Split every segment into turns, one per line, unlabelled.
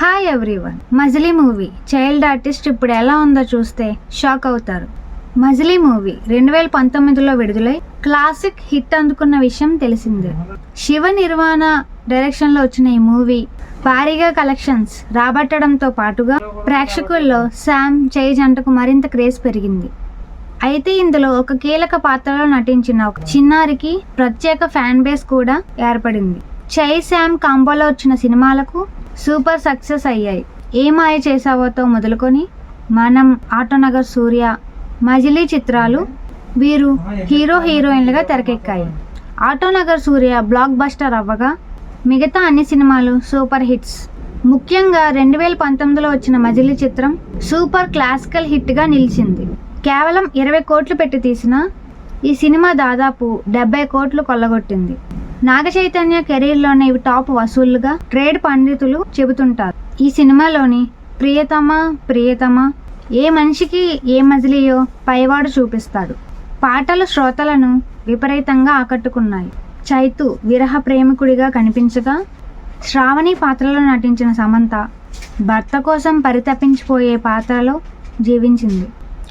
Hi everyone Majili movie child artist ఇప్పుడు ఎలా ఉందో చూస్తే షాక్ అవుతారు. మజిలీ మూవీ రెండు వేల పంతొమ్మిదిలో విడుదలై క్లాసిక్ హిట్ అందుకున్న విషయం తెలిసిందే. శివ నిర్వాణ డైరెక్షన్లో వచ్చిన ఈ మూవీ భారీగా కలెక్షన్స్ రాబట్టడంతో పాటుగా ప్రేక్షకుల్లో శామ్ చేయి జంటకు మరింత క్రేజ్ పెరిగింది. అయితే ఇందులో ఒక కీలక పాత్రలో నటించిన ఒక చిన్నారికి ప్రత్యేక ఫ్యాన్ బేస్ కూడా ఏర్పడింది. చై శామ్ కాంబోలో వచ్చిన సినిమాలకు సూపర్ సక్సెస్ అయ్యాయి. ఏ మాయ చేసావోతో మొదలుకొని మనం ఆటోనగర్ సూర్య మజిలీ చిత్రాలు వీరు హీరో హీరోయిన్లుగా తెరకెక్కాయి. ఆటోనగర్ సూర్య బ్లాక్ బస్టర్ అవ్వగా మిగతా అన్ని సినిమాలు సూపర్ హిట్స్. ముఖ్యంగా రెండు వేల పంతొమ్మిదిలో వచ్చిన మజిలీ చిత్రం సూపర్ క్లాసికల్ హిట్గా నిలిచింది. కేవలం ఇరవై కోట్లు పెట్టి తీసిన ఈ సినిమా దాదాపు డెబ్బై కోట్లు కొల్లగొట్టింది. నాగ చైతన్య కెరీర్లోనే ఇవి టాప్ వసూళ్ళుగా ట్రేడ్ పండితులు చెబుతుంటారు. ఈ సినిమాలోని ప్రియతమ ప్రియతమ ఏ మనిషికి ఏ మజిలియో పైవాడు చూపిస్తాడు. పాటలు శ్రోతలను విపరీతంగా ఆకట్టుకున్నాయి. చైతు విరహ ప్రేమికుడిగా కనిపించగా శ్రావణి పాత్రలో నటించిన సమంత భర్త కోసం పరితపించిపోయే పాత్రలో జీవించింది.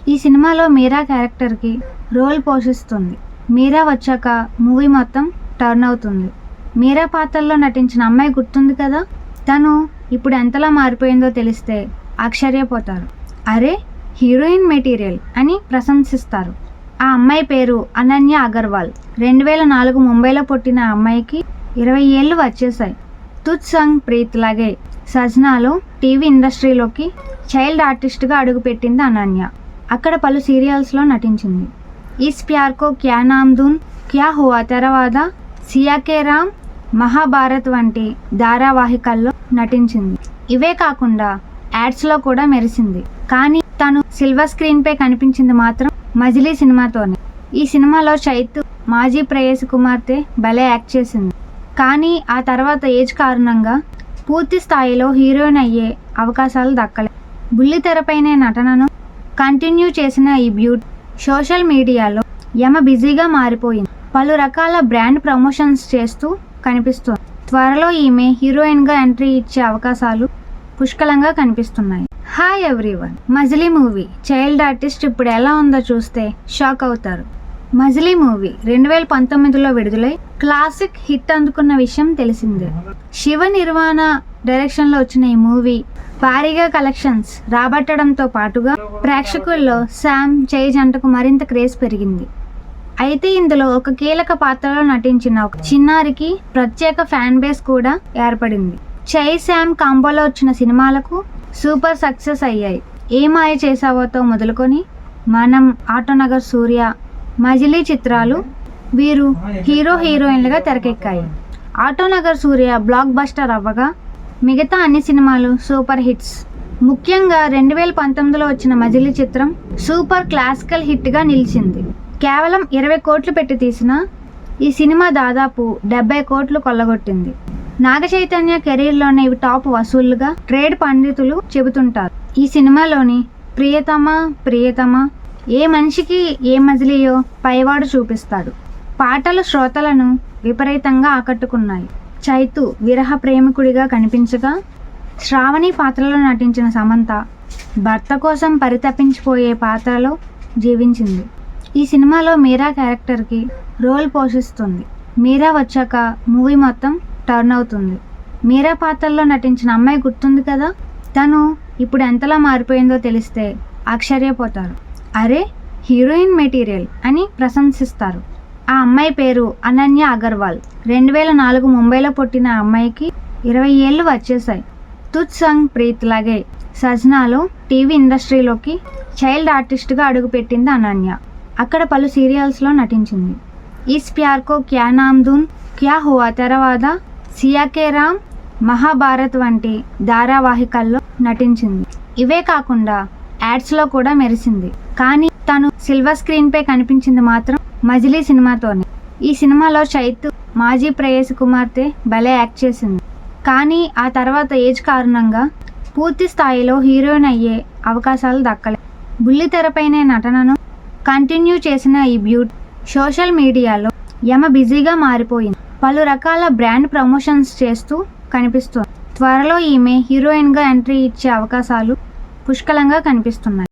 ఈ సినిమాలో మీరా క్యారెక్టర్కి రోల్ పోషిస్తుంది. మీరా వచ్చాక మూవీ మొత్తం టర్న్ అవుతుంది. మీరా పాత్రలో నటించిన అమ్మాయి గుర్తుంది కదా? తను ఇప్పుడు ఎంతలా మారిపోయిందో తెలిస్తే ఆశ్చర్యపోతారు. అరే హీరోయిన్ మెటీరియల్ అని ప్రశంసిస్తారు. ఆ అమ్మాయి పేరు అనన్య అగర్వాల్. రెండు వేల నాలుగు ముంబైలో పుట్టిన అమ్మాయికి ఇరవై ఏళ్ళు వచ్చేసాయి తుత్ సంగ్ ప్రీత్ లాగే సజ్నాలో టీవీ ఇండస్ట్రీలోకి చైల్డ్ ఆర్టిస్ట్గా అడుగుపెట్టింది అనన్య. అక్కడ పలు సీరియల్స్లో నటించింది. ఈస్ ప్యార్కో క్యా నామ్ దూన్ క్యా హువా తెరవాద సియాకే రామ్ మహాభారత్ వంటి ధారావాహికల్లో నటించింది. ఇవే కాకుండా యాడ్స్లో కూడా మెరిసింది. కానీ తను సిల్వర్ స్క్రీన్పై కనిపించింది మాత్రం మజిలీ సినిమాతోనే. ఈ సినిమాలో చైతు మాజీ ప్రేయసి కుమార్తె భలే యాక్ట్ చేసింది. కానీ ఆ తర్వాత ఏజ్ కారణంగా పూర్తి స్థాయిలో హీరోయిన్ అయ్యే అవకాశాలు దక్కలే. బుల్లి తెరపైనే నటనను కంటిన్యూ చేసిన ఈ బ్యూటీ సోషల్ మీడియాలో యమ బిజీగా మారిపోయింది. పలు రకాల బ్రాండ్ ప్రమోషన్స్ చేస్తూ కనిపిస్తుంది. త్వరలో ఈమె హీరోయిన్గా ఎంట్రీ ఇచ్చే అవకాశాలు పుష్కలంగా కనిపిస్తున్నాయి. Hi everyone. Majili movie. Child artist ఇప్పుడు ఎలా ఉందో చూస్తే షాక్ అవుతారు. మజిలీ మూవీ రెండు వేల పంతొమ్మిదిలో విడుదలై క్లాసిక్ హిట్ అందుకున్న విషయం తెలిసిందే. శివ నిర్వాణ డైరెక్షన్లో వచ్చిన ఈ మూవీ భారీగా కలెక్షన్స్ రాబట్టడంతో పాటుగా ప్రేక్షకుల్లో శామ్ చేయి జంటకు మరింత క్రేజ్ పెరిగింది. అయితే ఇందులో ఒక కీలక పాత్రలో నటించిన ఒక చిన్నారికి ప్రత్యేక ఫ్యాన్ బేస్ కూడా ఏర్పడింది. చై శామ్ కాంబోలో వచ్చిన సినిమాలకు సూపర్ సక్సెస్ అయ్యాయి. ఏ మాయ చేసావోతో మొదలుకొని మనం ఆటోనగర్ సూర్య మజిలీ చిత్రాలు వీరు హీరో హీరోయిన్లుగా తెరకెక్కాయి. ఆటోనగర్ సూర్య బ్లాక్ బస్టర్ అవ్వగా మిగతా అన్ని సినిమాలు సూపర్ హిట్స్. ముఖ్యంగా రెండు వేల పంతొమ్మిదిలో వచ్చిన మజిలీ చిత్రం సూపర్ క్లాసికల్ హిట్గా నిలిచింది. కేవలం ఇరవై కోట్లు పెట్టి తీసిన ఈ సినిమా దాదాపు డెబ్బై కోట్లు కొల్లగొట్టింది. నాగ చైతన్య కెరీర్లోనే ఇవి టాప్ వసూళ్ళుగా ట్రేడ్ పండితులు చెబుతుంటారు. ఈ సినిమాలోని ప్రియతమ ప్రియతమ ఏ మనిషికి ఏ మజిలియో పైవాడు చూపిస్తాడు. పాటలు శ్రోతలను విపరీతంగా ఆకట్టుకున్నాయి. చైతు విరహ ప్రేమికుడిగా కనిపించగా శ్రావణి పాత్రలో నటించిన సమంత భర్త కోసం పరితపించిపోయే పాత్రలో జీవించింది. ఈ సినిమాలో మీరా క్యారెక్టర్కి రోల్ పోషిస్తుంది. మీరా వచ్చాక మూవీ మొత్తం టర్న్ అవుతుంది. మీరా పాత్రలో నటించిన అమ్మాయి గుర్తుంది కదా? తను ఇప్పుడు ఎంతలా మారిపోయిందో తెలిస్తే ఆశ్చర్యపోతారు. అరే హీరోయిన్ మెటీరియల్ అని ప్రశంసిస్తారు. ఆ అమ్మాయి పేరు అనన్య అగర్వాల్. రెండు వేల నాలుగు ముంబైలో పుట్టిన అమ్మాయికి ఇరవై ఏళ్ళు వచ్చేసాయి తుత్ సంగ్ ప్రీత్ లాగే సజ్నాలో టీవీ ఇండస్ట్రీలోకి చైల్డ్ ఆర్టిస్ట్గా అడుగుపెట్టింది అనన్య. అక్కడ పలు సీరియల్స్లో నటించింది. ఈస్ ప్యార్కో క్యా నామ్ దూన్ క్యా హువా తర్వాత సియాకే రామ్ మహాభారత్ వంటి ధారావాహికల్లో నటించింది. ఇవే కాకుండా యాడ్స్లో కూడా మెరిసింది. కానీ తను సిల్వర్ స్క్రీన్పై కనిపించింది మాత్రం మజిలీ సినిమాతోనే. ఈ సినిమాలో చైత్ మాజీ ప్రేయసి కుమార్తె భలే యాక్ట్ చేసింది. కానీ ఆ తర్వాత ఏజ్ కారణంగా పూర్తి స్థాయిలో హీరోయిన్ అయ్యే అవకాశాలు దక్కలేదు బుల్లి తెరపైనే నటనను కంటిన్యూ చేసిన ఈ బ్యూటీ సోషల్ మీడియాలో యమ బిజీగా మారిపోయింది. పలు రకాల బ్రాండ్ ప్రమోషన్స్ చేస్తూ కనిపిస్తుంది. త్వరలో ఈమె హీరోయిన్గా ఎంట్రీ ఇచ్చే అవకాశాలు పుష్కలంగా కనిపిస్తున్నాయి.